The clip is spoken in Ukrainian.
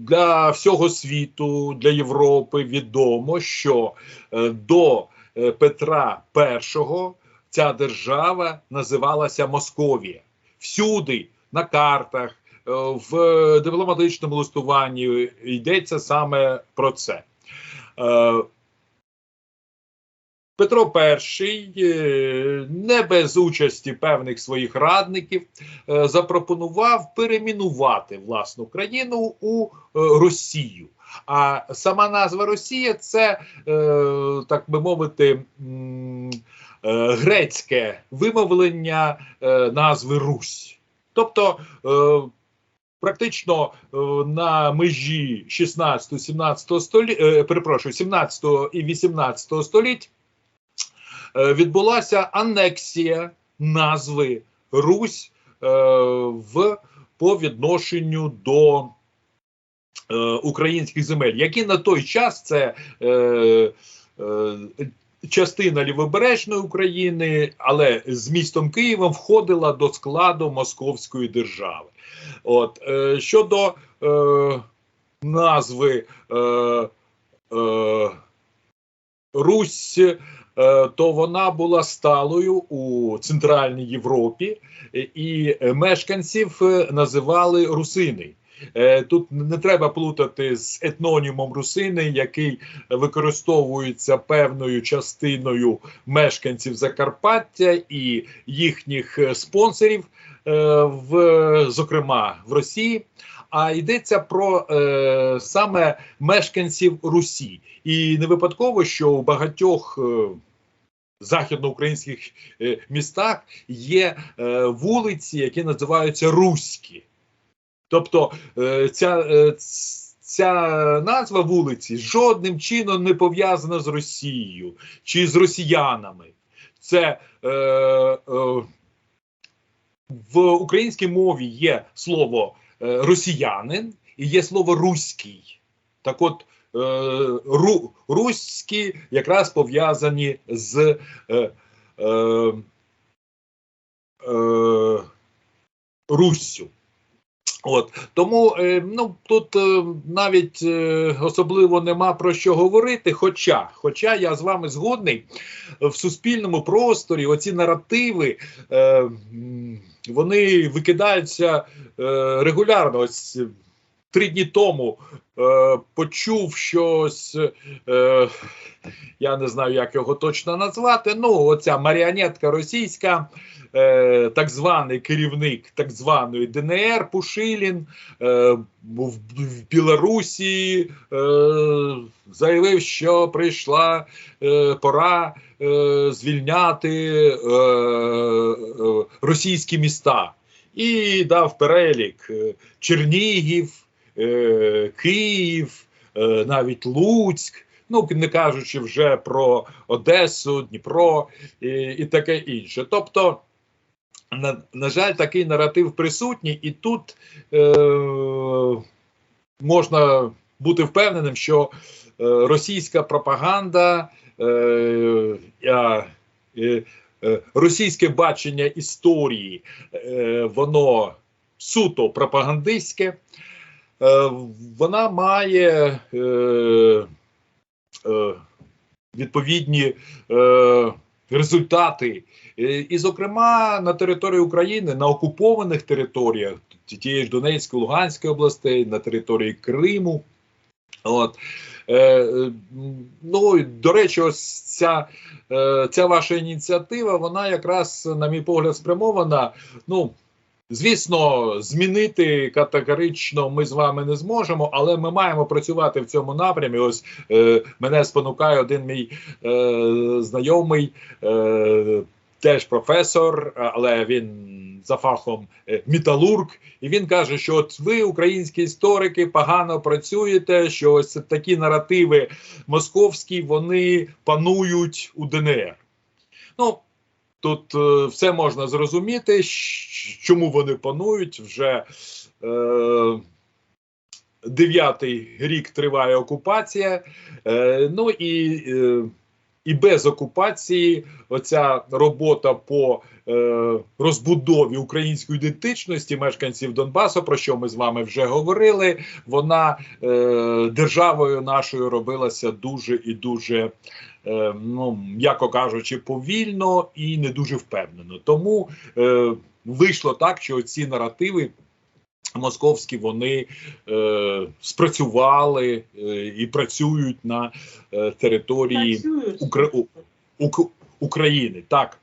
для всього світу, для Європи відомо, що е, до е, Петра І ця держава називалася Московія. Всюди на картах, е, в дипломатичному листуванні йдеться саме про це. Петро І е, не без участі певних своїх радників е, запропонував перейменувати власну країну у е, Росію. А сама назва Росія це, так би мовити, грецьке вимовлення назви Русь. Тобто практично на межі 16-17 століття, перепрошую, 17 і 18 століть Е, відбулася анексія назви Русь е, в по відношенню до е, українських земель, які на той час це частина лівобережної України, але з містом Києвом входила до складу Московської держави. От щодо назви Русь. Е, то вона була сталою у Центральній Європі, і мешканців е, називали русини. Е, тут не треба плутати з етнонімом русини, який використовується певною частиною мешканців Закарпаття і їхніх спонсорів, в зокрема в Росії а йдеться про е, саме мешканців Русі. І не випадково, що у багатьох е, західноукраїнських е, містах є е, вулиці, які називаються Руські. Тобто е, ця. Ця назва вулиці жодним чином не пов'язана з Росією чи з росіянами. Це е, е, в українській мові є слово росіянин і є слово руський. Так от е, ру, руські якраз пов'язані з е, е, е, Руссю. От тому е, ну тут е, навіть е, особливо нема про що говорити. Хоча, хоча я з вами згодний в суспільному просторі, оці наративи е, вони викидаються е, регулярно. Ось три дні тому е, почув щось, е, я не знаю, як його точно назвати. Ну, оця маріонетка російська, е, так званий керівник так званої ДНР Пушилін е, в, в Білорусі е, заявив, що прийшла е, пора е, звільняти е, е, російські міста. І дав перелік е, Чернігів, Е, Київ, е, навіть Луцьк. Ну не кажучи вже про Одесу, Дніпро і, і таке інше. Тобто, на, на жаль, такий наратив присутній, і тут е, можна бути впевненим, що е, російська пропаганда, е, е, російське бачення історії, е, воно суто пропагандистське. Е, вона має е, е, відповідні результати, і, зокрема, на території України, на окупованих територіях тієї ж Донецької, Луганської областей, на території Криму. От. Е, ну, До речі, ось ця ця ваша ініціатива, вона якраз, на мій погляд, спрямована. ну, Звісно, змінити категорично ми з вами не зможемо, але ми маємо працювати в цьому напрямі. Ось е, мене спонукає один мій е, знайомий, е, теж професор, але він за фахом е, металург, і він каже, що от ви, українські історики, погано працюєте. Що ось такі наративи московські вони панують у ДНР. Ну Тут е, все можна зрозуміти, чому вони панують вже е, дев'ятий рік триває окупація. Е, Ну і е, і без окупації оця робота по е, розбудові української ідентичності мешканців Донбасу, про що ми з вами вже говорили, вона е, державою нашою робилася дуже і дуже. е, Ну, м'яко кажучи, повільно і не дуже впевнено. Тому е, вийшло так, що ці наративи московські вони е, спрацювали е, і працюють на е, території Працюють. Укра... У- Ук- України. Так,